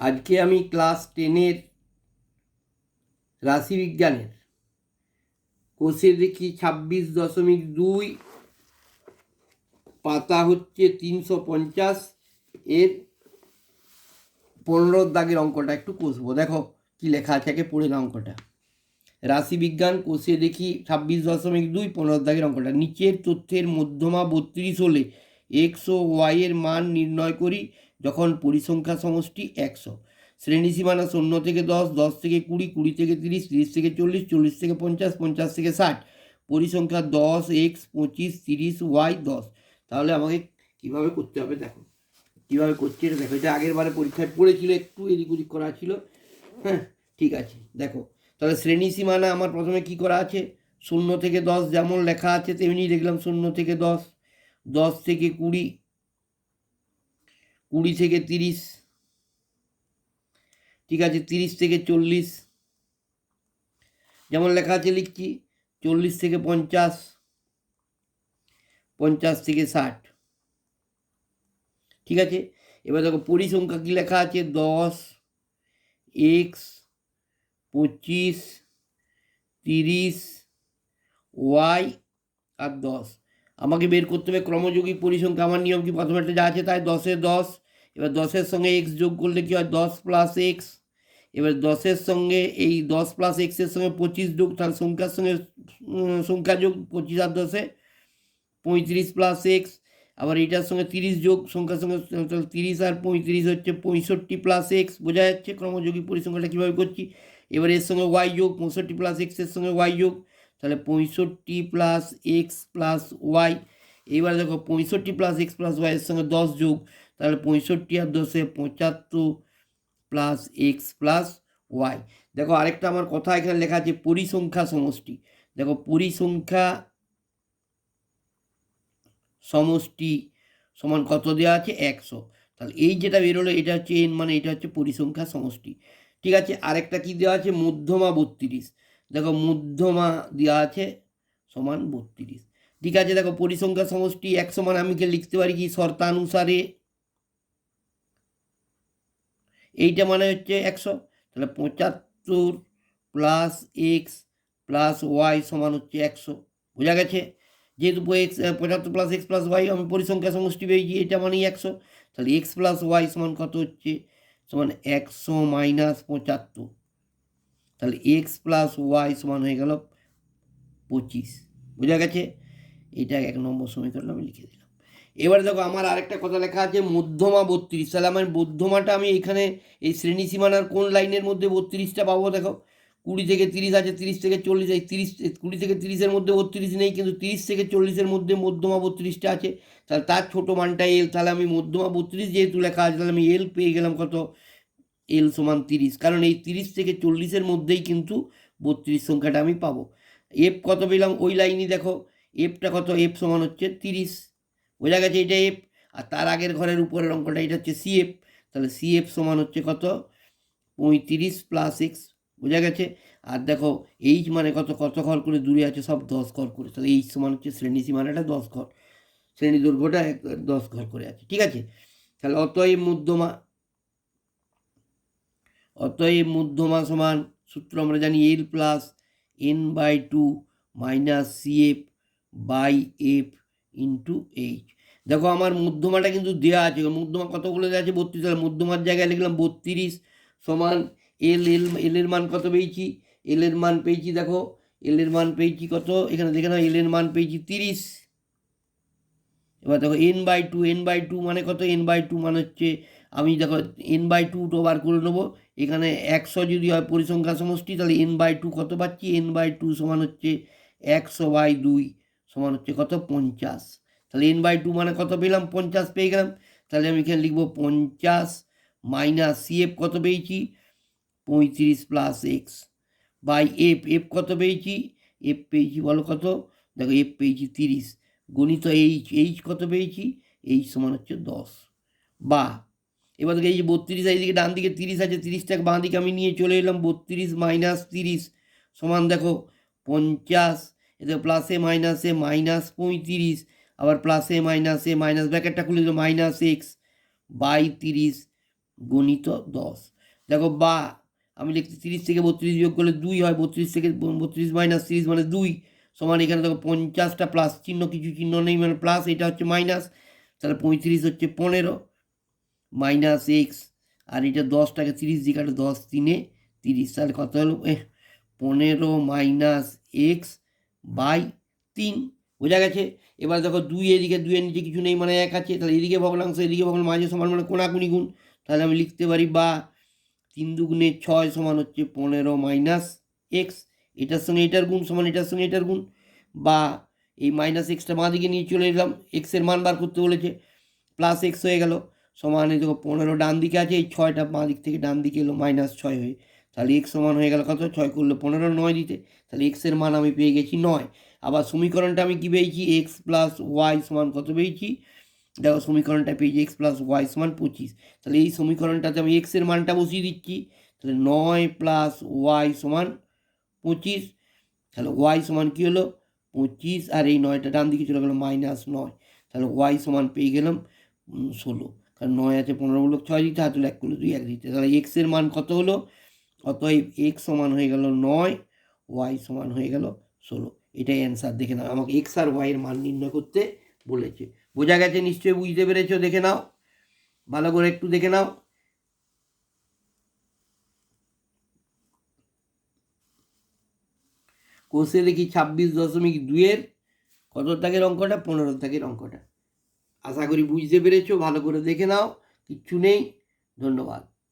আজকে আমি ক্লাস টেনের রাশিবিজ্ঞানের কোষে দেখি ছাব্বিশ দশমিক দুই পাতা হচ্ছে তিনশো পঞ্চাশ এর পনেরো দাগের অঙ্কটা একটু কষবো। দেখো কি লেখা আছে আগে পড়ে না অঙ্কটা। রাশিবিজ্ঞান কোষে দেখি ছাব্বিশ দশমিক দুই পনেরো দাগের অঙ্কটা। নিচের তথ্যের মধ্যমা বত্রিশ হলে এক্স ও ওয়াই এর মান নির্ণয় করি। যখন পরিসংখ্যা সমষ্টি একশো, শ্রেণি সীমানা শূন্য থেকে দশ দশ থেকে কুড়ি কুড়ি থেকে তিরিশ তিরিশ থেকে চল্লিশ চল্লিশ থেকে পঞ্চাশ পঞ্চাশ থেকে ষাট পরিসংখ্যা দশ, এক্স, পঁচিশ, তিরিশ, ওয়াই, দশ। তাহলে আমাকে কীভাবে করতে হবে দেখো, কীভাবে করছি এটা দেখো, এটা আগের বারে পরীক্ষায় পড়েছিল, একটু এদিক ওদিক করা ছিল। হ্যাঁ ঠিক আছে, দেখো, তাহলে শ্রেণি সীমানা আমার প্রথমে কি করা আছে? শূন্য থেকে দশ যেমন লেখা আছে, তেমনি দেখলাম শূন্য থেকে দশ দশ থেকে কুড়ি কুড়ি থেকে তিরিশ। ঠিক আছে, তিরিশ থেকে চল্লিশ। যেমন লেখা আছে লিখছি, চল্লিশ থেকে পঞ্চাশ পঞ্চাশ থেকে ষাট। ঠিক আছে, এবার দেখো পরিসংখ্যা কী লেখা আছে? দশ এক্স পঁচিশ, তিরিশ ওয়াই আর দশ। আমাকে বের করতে হবে, ক্রমযোগী পরিসংখ্যা, আমার নিয়ম কি প্রথমে একটা যা আছে তাই? দশে দশ এবার দশের সঙ্গে এক্স যোগ করলে কী হয়? দশ প্লাস এক্স এবার দশের সঙ্গে এই দশ প্লাস এক্সের সঙ্গে পঁচিশ যোগ তার সংখ্যার সঙ্গে সংখ্যা যোগ পঁচিশ আর দশে পঁয়ত্রিশ প্লাস এক্স আবার এইটার সঙ্গে তিরিশ যোগ, সংখ্যার সঙ্গে তিরিশ আর পঁয়ত্রিশ হচ্ছে পঁয়ষট্টি প্লাস এক্স বোঝা যাচ্ছে? ক্রমযোগী পরিসংখ্যাটা কীভাবে করছি? এবার এর সঙ্গে ওয়াই যোগ, পঁয়ষট্টি প্লাস এক্সের সঙ্গে ওয়াই যোগ, তাহলে পঁয়ষট্টি প্লাস এক্স প্লাস ওয়াই এইবার দেখো, পঁয়ষট্টি প্লাস এক্স প্লাস ওয়াইয়ের সঙ্গে দশ যোগ তাহলে পঁয়ষট্টি আর দশে পঁচাত্তর প্লাস এক্স প্লাস ওয়াই দেখো আরেকটা আমার কথা এখানে লেখা আছে পরিসংখ্যা সমষ্টি। দেখো পরিসংখ্যা সমষ্টি সমান কত দেওয়া আছে? একশো। তাহলে এই যেটা বেরোলো এটা হচ্ছে এন মানে এটা হচ্ছে পরিসংখ্যা সমষ্টি। ঠিক আছে, আরেকটা কি দেওয়া আছে? মধ্যমা বত্রিশ। দেখো মধ্যমা দেওয়া আছে সমান বত্রিশ। ঠিক আছে, দেখো পরিসংখ্যা সমষ্টি এক সমান আমি কি লিখতে পারি কি? শর্তানুসারে এইটা মানে হচ্ছে একশো। তাহলে পঁচাত্তর প্লাস এক্স প্লাস ওয়াই সমান হচ্ছে একশো। বোঝা গেছে? যেহেতু এক্স পঁচাত্তর প্লাস এক্স প্লাস ওয়াই আমি পরিসংখ্যা সমষ্টি পেয়েছি, এটা মানেই একশো। তাহলে এক্স প্লাস ওয়াই সমান কত হচ্ছে? সমান একশো মাইনাস পঁচাত্তর। তাহলে এক্স প্লাস ওয়াই সমান হয়ে গেল পঁচিশ। বোঝা গেছে? এটা এক নম্বর সমীকরণ আমি লিখে দিলাম। এবারে দেখো, আমার আরেকটা কথা লেখা আছে, মধ্যমা বত্রিশ। তাহলে আমার মধ্যমাটা আমি এখানে, এই শ্রেণি সীমানার কোন লাইনের মধ্যে বত্রিশটা পাবো দেখো? কুড়ি থেকে তিরিশ আছে, তিরিশ থেকে চল্লিশ এই তিরিশ, কুড়ি থেকে তিরিশের মধ্যে বত্রিশ নেই, কিন্তু তিরিশ থেকে চল্লিশের মধ্যে মধ্যমা বত্রিশটা আছে। তাহলে তার ছোটো মানটা এল তাহলে আমি মধ্যমা বত্রিশ যেহেতু লেখা আছে, তাহলে আমি এল পেয়ে গেলাম কত? এল সমান তিরিশ। কারণ এই তিরিশ থেকে চল্লিশের মধ্যেই কিন্তু বত্রিশ সংখ্যাটা আমি পাবো। এফ কত পেলাম? ওই লাইনই দেখো এফটা কত? এফ সমান হচ্ছে তিরিশ। বোঝা গেছে এটা এফ আর তার আগের ঘরের উপরের অঙ্কটা এটা হচ্ছে সিএফ তাহলে সিএফ সমান হচ্ছে কত? পঁয়ত্রিশ প্লাস এক্স বোঝা গেছে? আর দেখো এইচ মানে কত? কত ঘর করে দূরে আছে? সব দশ ঘর করে। তাহলে এইচ সমান হচ্ছে শ্রেণি সীমানাটা দশ ঘর। শ্রেণি এক, দশ ঘর করে আছে, ঠিক আছে? তাহলে অতএব মধ্যমা অতএব মধ্যমা সমান সূত্র আমরা জানি L plus N by two minus CF by F into H দেখো, আমার মধ্যমাটা কিন্তু দেওয়া আছে। মধ্যমা কতগুলো দেওয়া আছে? বত্রিশ। তাহলে মধ্যমার জায়গায় লিখলাম বত্রিশ সমান এল এল এল এর মান কত পেয়েছি? এল এর মান পেয়েছি, দেখো এল এর মান পেয়েছি কত? এখানে দেখে নাও এল এর মান পেয়েছি তিরিশ। এবার দেখো N by two N by two মানে কত? এন বাই টু মানে হচ্ছে, আমি দেখো এন বাই টু তো বার করে নেব। এখানে একশো যদি হয় পরিসংখ্যা সমষ্টি, তাহলে এন বাই টু কত পাচ্ছি? এন বাই টু সমান হচ্ছে একশো বাই দুই। সমান হচ্ছে কত? পঞ্চাশ। তাহলে এন বাই টু মানে কত পেলাম? পঞ্চাশ পেয়ে গেলাম। তাহলে আমি এখানে লিখব পঞ্চাশ মাইনাস সিএফ কত পেয়েছি? পঁয়ত্রিশ plus X by F F কত পেয়েছি? এফ পেয়েছি বলো কত? দেখো এফ পেয়েছি তিরিশ। গণিত এইচ এইচ কত পেয়েছি? এইচ সমান হচ্ছে দশ। বা, এবার দেখো এই যে বত্রিশ এইদিকে ডান দিকে তিরিশ আছে, তিরিশটাকে বাঁ দিকে আমি নিয়ে চলে এলাম, বত্রিশ মাইনাস তিরিশ। সমান দেখো, পঞ্চাশ এতে প্লাসে মাইনাসে মাইনাস পঁয়ত্রিশ, আবার প্লাসে মাইনাসে মাইনাস ব্র্যাকেটটা খুলে দিল মাইনাস এক্স বাই তিরিশ গণিত দশ। দেখো বা, আমি লিখছি তিরিশ থেকে বত্রিশ বিয়োগ করলে দুই হয়, বত্রিশ থেকে বত্রিশ মাইনাস তিরিশ মানে দুই, সমান এখানে দেখো পঞ্চাশটা প্লাস চিহ্ন, কিছু চিহ্ন নেই মানে প্লাস এটা হচ্ছে মাইনাস তাহলে পঁয়ত্রিশ হচ্ছে পনেরো মাইনাস এক্স আর এটা দশটাকে তিরিশ দিয়ে কাটে দশ তিনে তিরিশ, তাহলে কত হলো? পনেরো মাইনাস এক্স বাই তিন, বোঝা গেছে? এবার দেখো দুই এদিকে দুইয়ের নিচে কিছু নেই মানে এক আছে। তাহলে এদিকে ভগ্নাংশ এদিকে ভগ্নাংশ মাঝে সমান মানে কোনাকুনি গুণ। তাহলে আমি লিখতে পারি বা তিন দুগুণে ছয় সমান হচ্ছে পনেরো মাইনাস এক্স। এটার সঙ্গে এটার গুণ সমান, এটার সঙ্গে এটার গুণ। বা এই মাইনাস এক্সটা বাঁ দিকে নিয়ে চলে এলাম। এক্সের মান বার করতে বলেছে। প্লাস এক্স হয়ে গেল। সমান দেখো পনেরো ডান দিকে আছে, এই ছয়টা বাঁ দিক থেকে ডান দিকে এলো, মাইনাস ছয় হয়ে। তাহলে এক্স সমান হয়ে গেল কত? ছয় করলে পনেরো, নয় দিতে। তাহলে এক্সের মান আমি পেয়ে গেছি নয়। আবার সমীকরণটা আমি কী পেয়েছি? এক্স প্লাস ওয়াই সমান কত পেয়েছি? দেখো সমীকরণটা পেয়েছি এক্স প্লাস ওয়াই সমান পঁচিশ। তাহলে এই সমীকরণটাতে আমি এক্সের মানটা বসিয়ে দিচ্ছি। তাহলে নয় প্লাস ওয়াই সমান পঁচিশ। তাহলে ওয়াই সমান কী হলো? পঁচিশ। আর এই নয়টা ডান দিকে চলে গেলো মাইনাস নয়। তাহলে ওয়াই সমান পেয়ে গেলাম ষোলো। কারণ নয় আছে পনেরো বলল ছয় দিতে, হাত হলো এক করল দুই, এক দিতে। তাহলে এক্সের মান কত হলো? অতএব এক্স সমান হয়ে গেল নয় ওয়াই সমান হয়ে গেল ষোলো। এটাই অ্যান্সার দেখে নাও। আমাকে এক্স আর ওয়াইয়ের মান নির্ণয় করতে বলেছে। বোঝা গেছে? নিশ্চয়ই বুঝতে পেরেছ? দেখে নাও। ভালো করে একটু দেখে নাও। কোষে দেখি ছাব্বিশ দশমিক দুইয়ের কত দাগের অঙ্কটা? পনেরো দাগের অঙ্কটা। আশা করি বুঝতে পেরেছ? ভালো করে দেখে নাও। কিচ্ছু নেই। ধন্যবাদ।